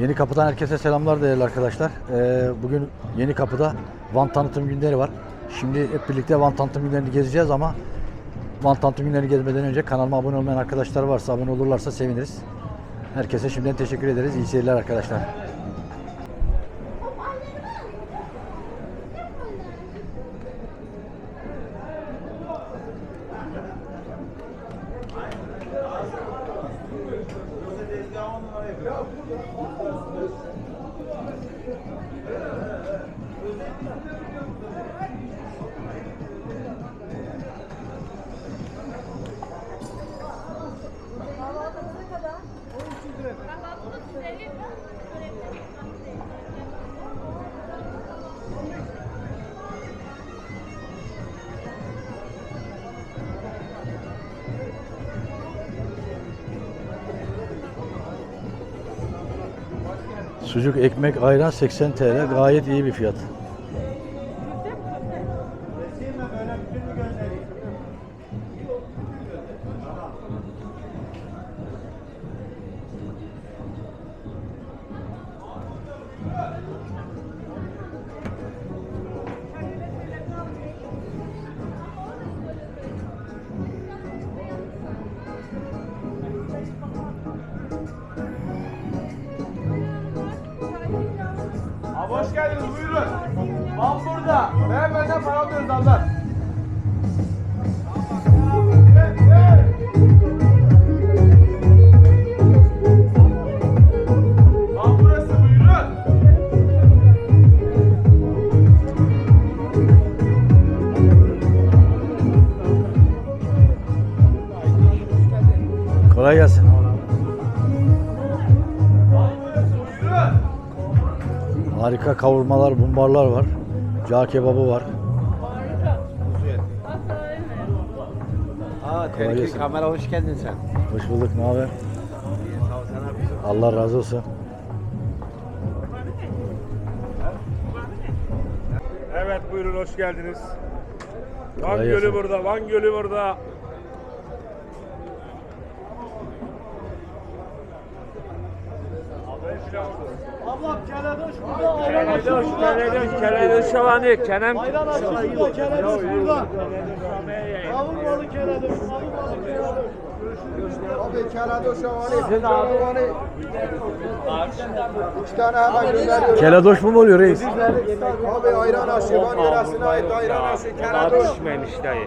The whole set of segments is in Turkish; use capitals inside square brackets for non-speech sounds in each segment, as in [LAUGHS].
Yeni Kapı'dan herkese selamlar değerli arkadaşlar. Ee, bugün Yeni Kapı'da Van tanıtım günleri var. Şimdi hep birlikte Van tanıtım günlerini gezeceğiz ama Van tanıtım günlerini gezmeden önce kanalıma abone olmayan arkadaşlar varsa abone olurlarsa seviniriz. Herkese şimdiden teşekkür ederiz. İyi seyirler arkadaşlar. Sucuk, ekmek, ayran 80 TL. Gayet iyi bir fiyat. Harika kavurmalar, bumbarlar var. Cağ kebabı var. Aa, Terki gelsin. kamera hoş geldin sen. Hoş bulduk. Ne haber? Allah razı olsun. Evet buyurun hoş geldiniz. Van Kolay Gölü gelsin. burada, Van Gölü burada. Ablam keledoş burada, ayran aşı Keledoş, burada. keledoş, keledoş şavani, kenem. Ayran aşı burada, keledoş burada. Kavurmalı keledoş, kavurmalı keledoş. Abi kerado şavani, şavani. İki tane hemen gönderiyorum. Keledoş mu oluyor reis? Abi ayran aşı, Van yöresine ait ayran aşı, kerado. Pişmemiş dayı.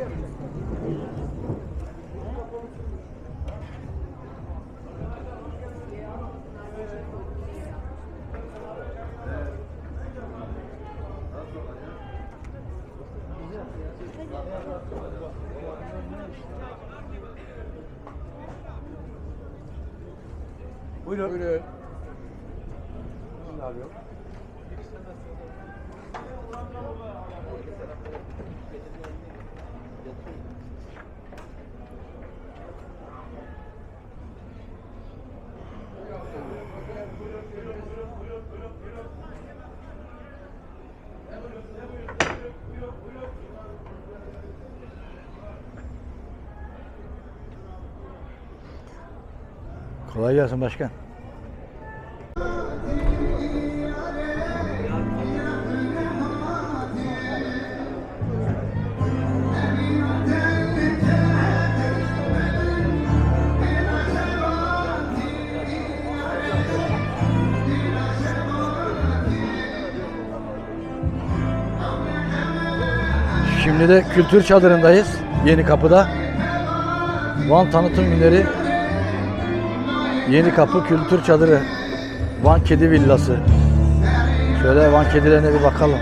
Kolay gelsin başkan. Şimdi de kültür çadırındayız. Yeni kapıda. Van tanıtım günleri Yeni Kapı Kültür Çadırı Van Kedi Villası Şöyle Van kedilerine bir bakalım.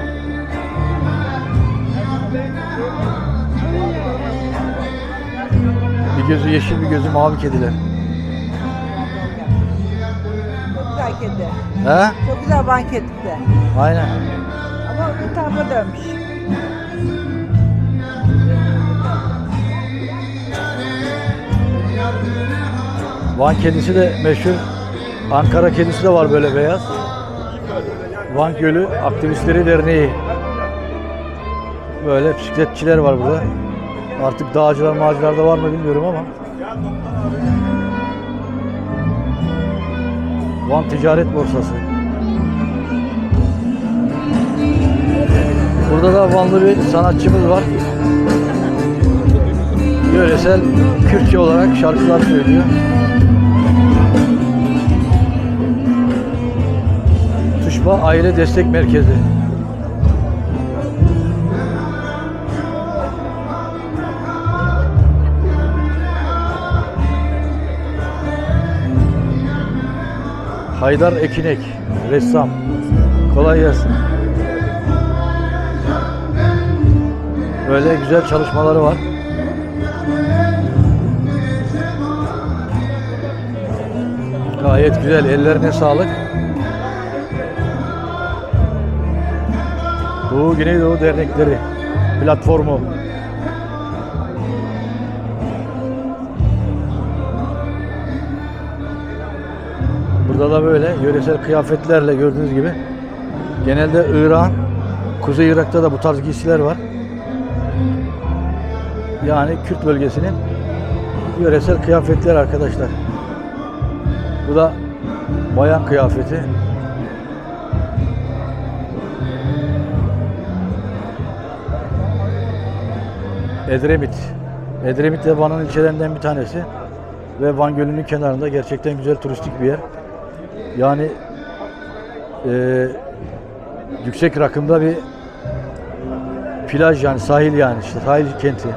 Bir gözü yeşil bir gözü mavi kediler. Çok güzel kedi. He? Çok güzel banket de. Aynen. Ama bu tarafa dönmüş. Van kedisi de meşhur. Ankara kedisi de var böyle beyaz. Van Gölü Aktivistleri Derneği. Böyle bisikletçiler var burada. Artık dağcılar mağcılar da var mı bilmiyorum ama. Van Ticaret Borsası. Burada da Vanlı bir sanatçımız var. Yöresel Kürtçe olarak şarkılar söylüyor. Tuşba Aile Destek Merkezi. Haydar Ekinek, ressam. Kolay gelsin. Böyle güzel çalışmaları var. Gayet güzel. Ellerine sağlık. Doğu Güneydoğu Dernekleri platformu. Burada da böyle yöresel kıyafetlerle gördüğünüz gibi genelde İran, Kuzey Irak'ta da bu tarz giysiler var. Yani Kürt bölgesinin yöresel kıyafetler arkadaşlar. Bu da bayan kıyafeti. Edremit. Edremit de Van'ın ilçelerinden bir tanesi. Ve Van Gölü'nün kenarında gerçekten güzel turistik bir yer. Yani eee, yüksek rakımda bir plaj yani sahil yani işte sahil kenti.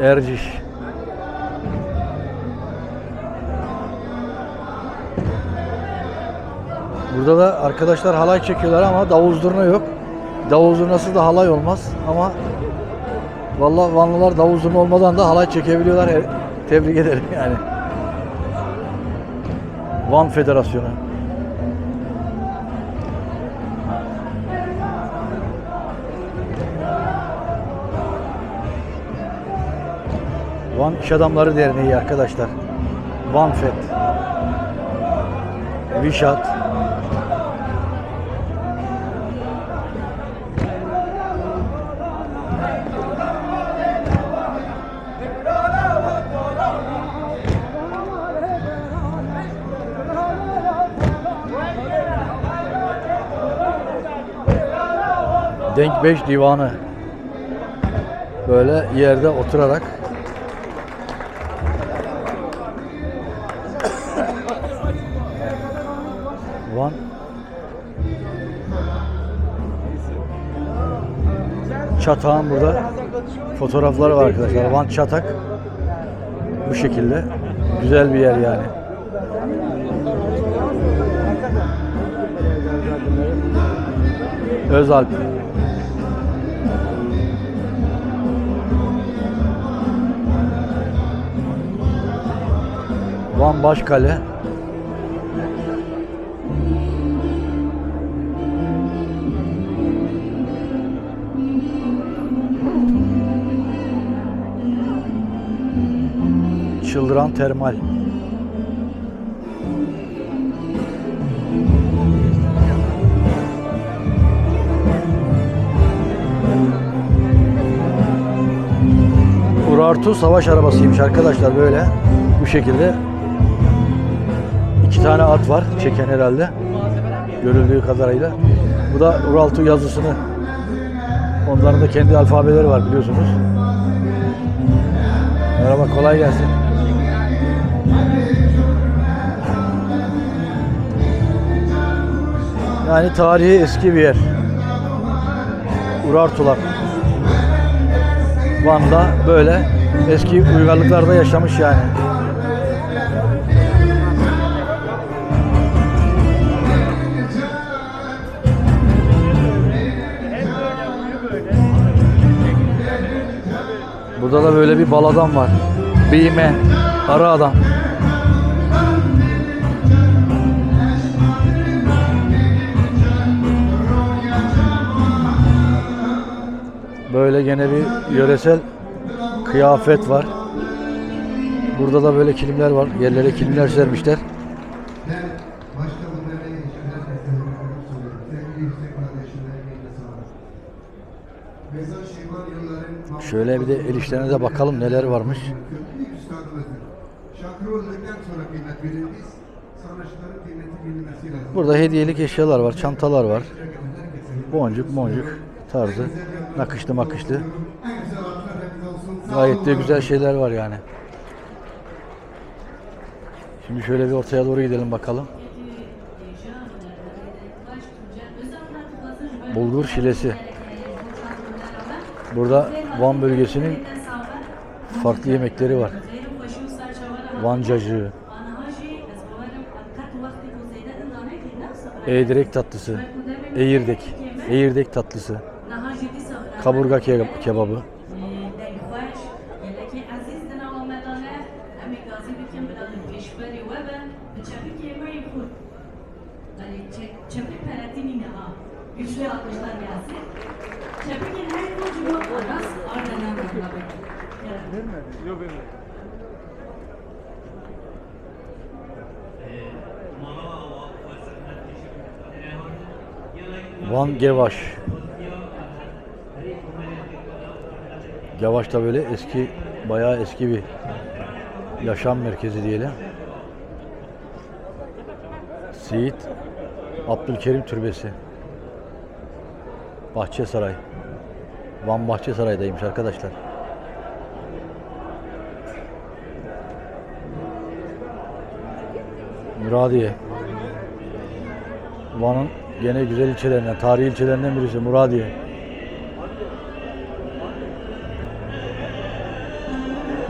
Erciş. Burada da arkadaşlar halay çekiyorlar ama davul zurna yok. Davul zurnası da halay olmaz ama vallahi Vanlılar davul zurna olmadan da halay çekebiliyorlar. E, Tebrik ederim [LAUGHS] yani. Van Federasyonu. Van İş Adamları Derneği arkadaşlar. Van Fed. Vişat. Denk 5 divanı. Böyle yerde oturarak Van Çatağın burada fotoğrafları var arkadaşlar. Van Çatak bu şekilde. Güzel bir yer yani. Özalp. Van Başkale. Çıldıran Termal. Urartu savaş arabasıymış arkadaşlar böyle. Bu şekilde. İki tane at var çeken herhalde. Görüldüğü kadarıyla. Bu da Urartu yazısını. Onların da kendi alfabeleri var biliyorsunuz. Merhaba kolay gelsin. Yani tarihi eski bir yer. Urartular. Van'da böyle eski uygarlıklarda yaşamış yani. Burada da böyle bir bal adam var. Beymen. Ara adam. Böyle gene bir yöresel kıyafet var. Burada da böyle kilimler var. Yerlere kilimler sermişler. Şöyle bir de el işlerine de bakalım neler varmış. Burada hediyelik eşyalar var, çantalar var. Boncuk, boncuk tarzı. Nakışlı makışlı. Gayet de güzel şeyler var yani. Şimdi şöyle bir ortaya doğru gidelim bakalım. Bulgur şilesi. Burada Van bölgesinin farklı yemekleri var. Van cacığı, eğdirek tatlısı, eğirdek, eğirdek tatlısı, kaburga ke- kebabı, Yok benim. Van Gevaş. Gevaş da böyle eski, bayağı eski bir yaşam merkezi diyelim. Seyit Abdülkerim Türbesi. Bahçesaray. Van Bahçesaray'daymış arkadaşlar. Muradiye. Van'ın gene güzel ilçelerinden, tarihi ilçelerinden birisi Muradiye.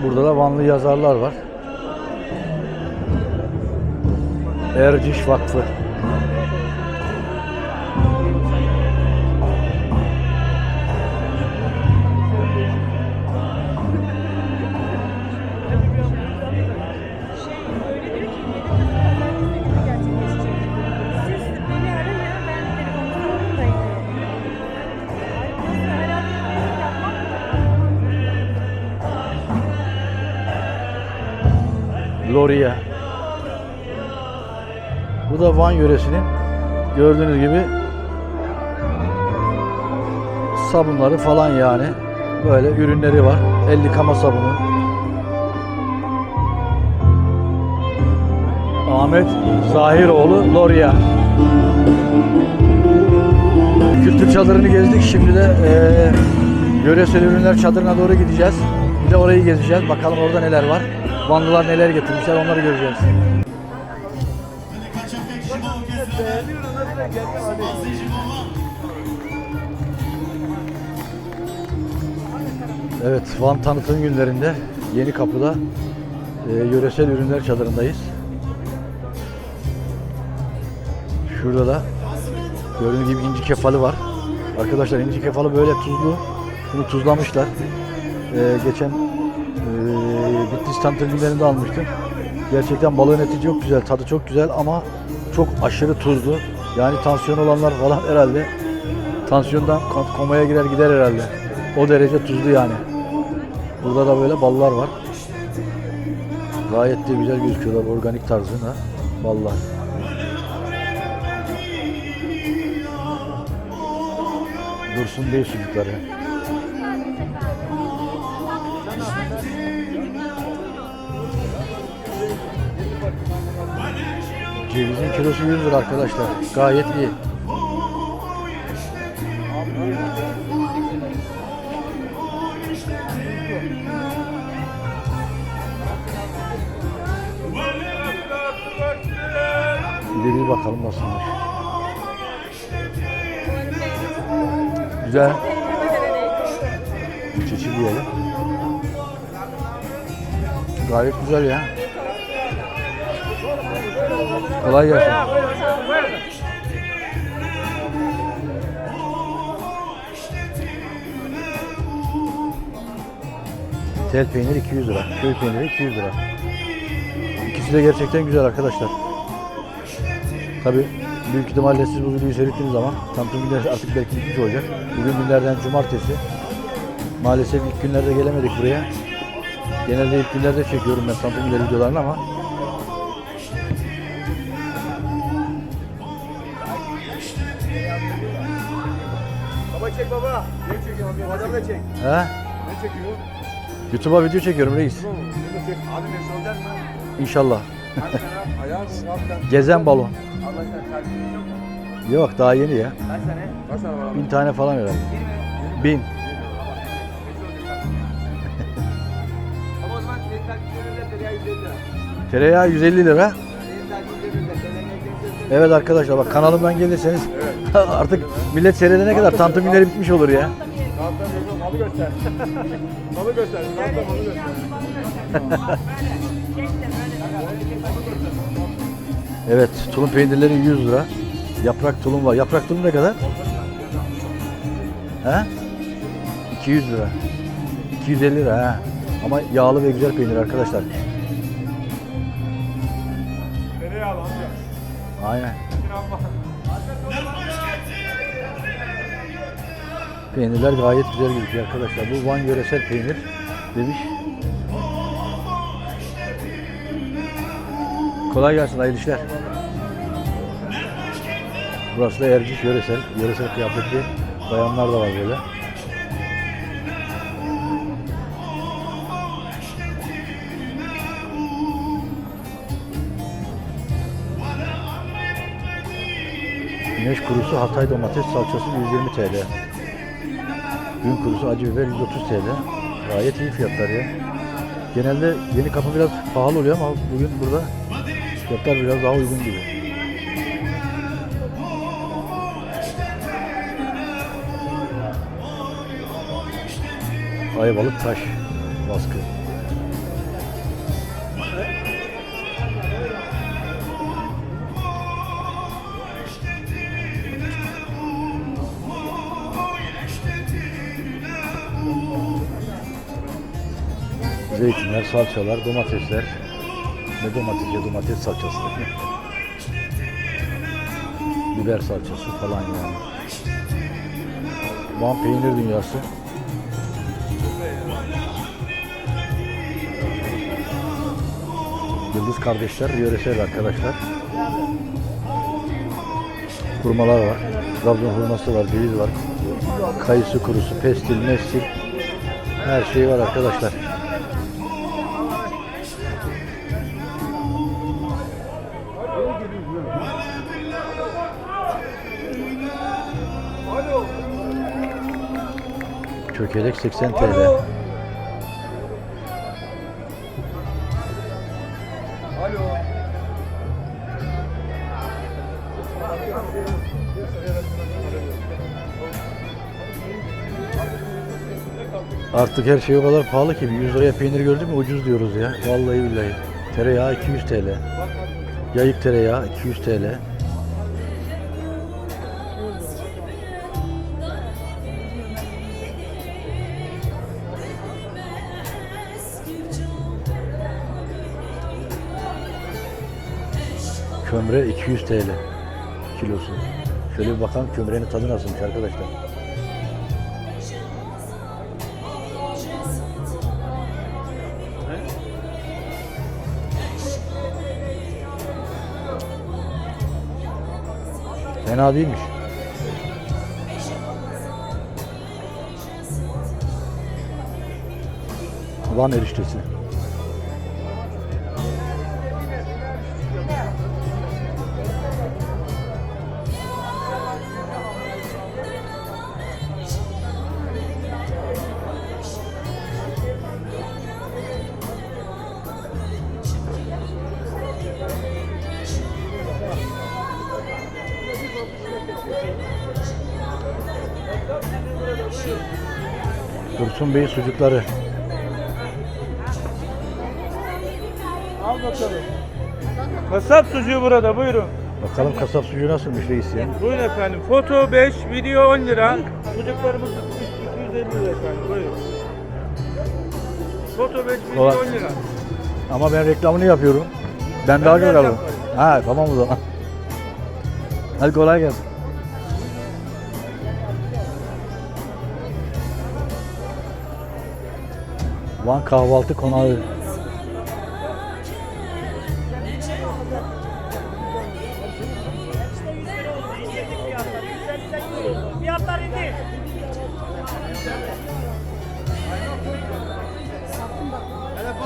Burada da Vanlı yazarlar var. Erciş Vakfı. Gloria. Bu da Van yöresinin gördüğünüz gibi sabunları falan yani. Böyle ürünleri var. El yıkama sabunu. Ahmet Zahiroğlu Loria. Kültür çadırını gezdik. Şimdi de eee yöresel ürünler çadırına doğru gideceğiz. Bir de orayı gezeceğiz. Bakalım orada neler var. Vanlılar neler getirmişler onları göreceğiz. Evet, Van tanıtım günlerinde Yeni Kapı'da e, yöresel ürünler çadırındayız. Şurada da gördüğünüz gibi inci kefalı var. Arkadaşlar inci kefalı böyle tuzlu. Bunu tuzlamışlar. E, geçen Bitlis tanıtım günlerinde almıştım. Gerçekten balığın eti çok güzel, tadı çok güzel ama çok aşırı tuzlu. Yani tansiyon olanlar falan herhalde tansiyondan ko- komaya girer gider herhalde. O derece tuzlu yani. Burada da böyle ballar var. Gayet de güzel gözüküyorlar organik tarzında ballar. Dursun Bey sucukları. Kilosu 100 lira arkadaşlar. Gayet iyi. Bir bir bakalım nasılmış. Güzel. Çeçil diyelim. Gayet güzel ya. Kolay gelsin. Tel peynir 200 lira. Köy peyniri 200 lira. İkisi de gerçekten güzel arkadaşlar. Tabi büyük ihtimalle siz bu videoyu seyrettiğiniz zaman tanıtım günleri artık belki bitmiş olacak. Bugün günlerden cumartesi. Maalesef ilk günlerde gelemedik buraya. Genelde ilk günlerde çekiyorum ben tanıtım günleri videolarını ama çek baba. Ne çekiyorsun? Adam da çek. he? Ne çekiyor? YouTube'a video çekiyorum reis. Abi ne mı? İnşallah. Ayağı. Gezen balon. Aşkına kalbiniz yok mu? Yok daha yeni ya. Kaç tane? Kaç tane var abi? Bin tane falan herhalde. Bin. [LAUGHS] Takipçilerinde tereyağı 150 lira. Evet arkadaşlar bak kanalımdan gelirseniz [LAUGHS] artık millet seyredene kadar tanıtım günleri bitmiş olur ya. Yok, malı göster. malı malı göster. Evet tulum peynirleri 100 lira. Yaprak tulum var. Yaprak tulum ne kadar? He? 200 lira. 250 lira ha. Ama yağlı ve güzel peynir arkadaşlar. Aynen. Peynirler gayet güzel gözüküyor arkadaşlar. Bu Van yöresel peynir demiş. Kolay gelsin hayırlı işler. Burası da Erciş yöresel. Yöresel kıyafetli bayanlar da var böyle. Güneş kurusu Hatay domates salçası 120 TL. Gün kurusu acı biber 130 TL. Gayet iyi fiyatlar ya. Genelde yeni kapı biraz pahalı oluyor ama bugün burada fiyatlar biraz daha uygun gibi. Ayvalık taş baskı. Zeytinler, salçalar, domatesler. Ne domates ya domates salçası. Biber salçası falan yani. Van peynir dünyası. Yıldız kardeşler, yöresel arkadaşlar. Hurmalar var. Trabzon hurması var, ceviz var. Kayısı kurusu, pestil, mestil. Her şey var arkadaşlar. Çökelek 80 TL. Alo. Artık her şey o kadar pahalı ki bir 100 liraya peynir gördük mü ucuz diyoruz ya. Vallahi billahi. Tereyağı 200 TL. Yayık tereyağı 200 TL. Kömre 200 TL kilosu. Şöyle bir bakalım kömrenin tadı nasılmış arkadaşlar. Fena değilmiş. Van eriştesi. Dursun Bey sucukları. Al bakalım. Kasap sucuğu burada buyurun. Bakalım kasap sucuğu nasılmış reis ya. Buyurun efendim. Foto 5, video 10 lira. Sucuklarımız 250 lira efendim. Buyurun. Foto 5 Kolay. milyon lira. Ama ben reklamını yapıyorum. Ben daha çok alırım. Ha tamam o zaman. Hadi kolay gelsin. Van kahvaltı konağı.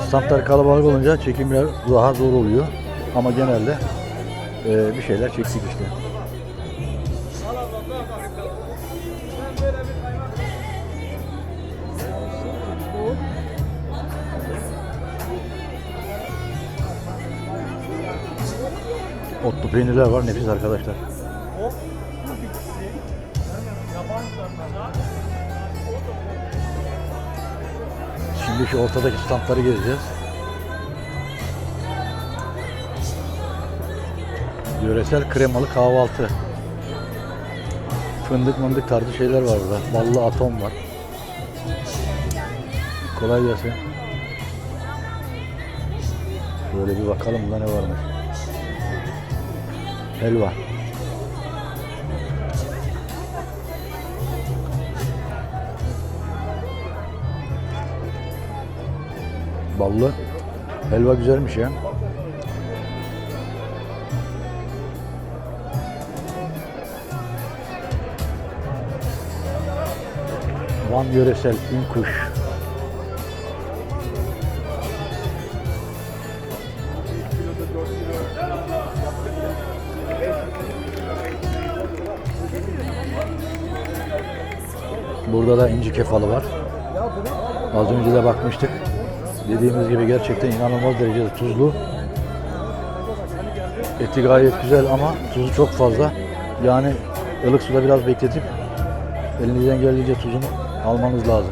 Standlar kalabalık olunca çekimler daha zor oluyor. Ama genelde e, bir şeyler çektik işte. Otlu peynirler var nefis arkadaşlar. Şimdi şu ortadaki standları gezeceğiz. Yöresel kremalı kahvaltı. Fındık mındık tarzı şeyler var burada. Ballı atom var. Kolay gelsin. Böyle bir bakalım burada ne varmış. Helva. Ballı. Helva güzelmiş ya. Van yöresel ün Burada da inci kefalı var. Az önce de bakmıştık. Dediğimiz gibi gerçekten inanılmaz derecede tuzlu. Eti gayet güzel ama tuzu çok fazla. Yani ılık suda biraz bekletip elinizden geldiğince tuzunu almanız lazım.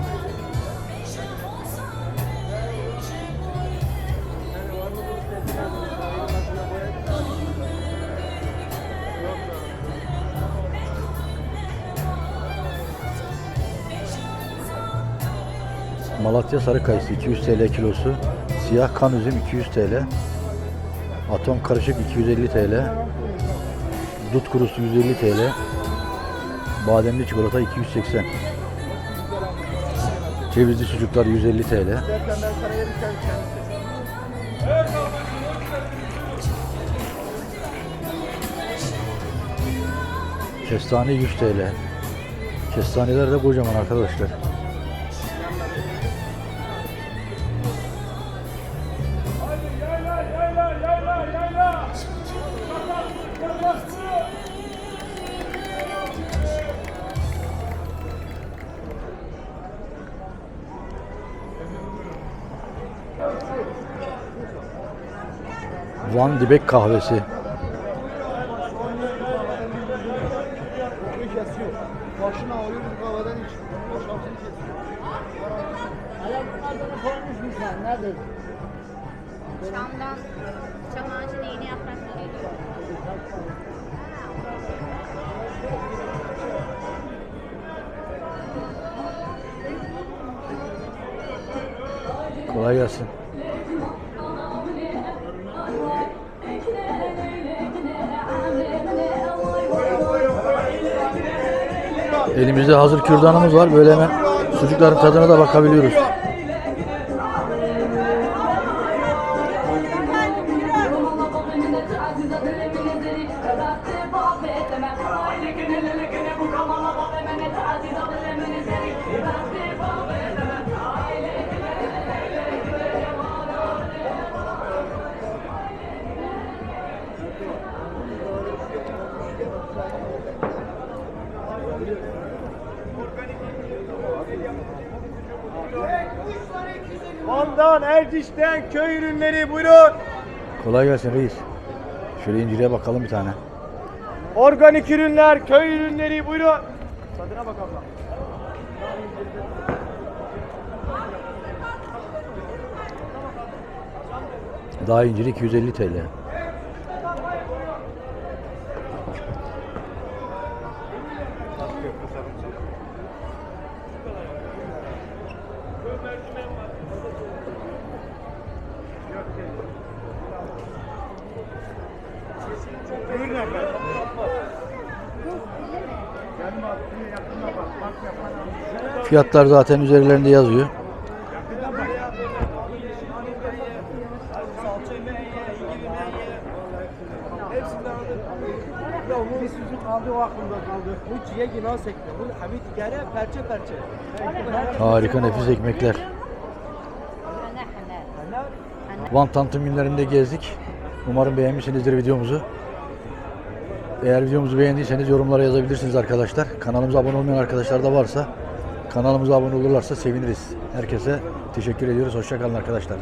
Malatya sarı kayısı 200 TL kilosu. Siyah kan üzüm 200 TL. Atom karışık 250 TL. Dut kurusu 150 TL. Bademli çikolata 280. Cevizli sucuklar 150 TL. Kestane 100 TL. Kestaneler de kocaman arkadaşlar. Van Dibek kahvesi. Çamdan, çam ağacının yeni yaprakları. Kolay gelsin. Elimizde hazır kürdanımız var. Böyle hemen sucukların tadına da bakabiliyoruz. Erciş'ten köy ürünleri buyurun. Kolay gelsin reis. Şöyle incire bakalım bir tane. Organik ürünler, köy ürünleri buyurun. Tadına bak abla. Daha inciri 250 TL. Buyurun efendim. Gelme bak, şuraya yakına bak, bak yapana. Fiyatlar zaten üzerlerinde yazıyor. Ya bu süzük kaldı o aklımda kaldı. Bu ciğer ginan sekti. Bu habit gene perçe perçe. Harika nefis ekmekler. Van tanıtım günlerinde gezdik. Umarım beğenmişsinizdir videomuzu. Eğer videomuzu beğendiyseniz yorumlara yazabilirsiniz arkadaşlar. Kanalımıza abone olmayan arkadaşlar da varsa kanalımıza abone olurlarsa seviniriz. Herkese teşekkür ediyoruz. Hoşçakalın arkadaşlar.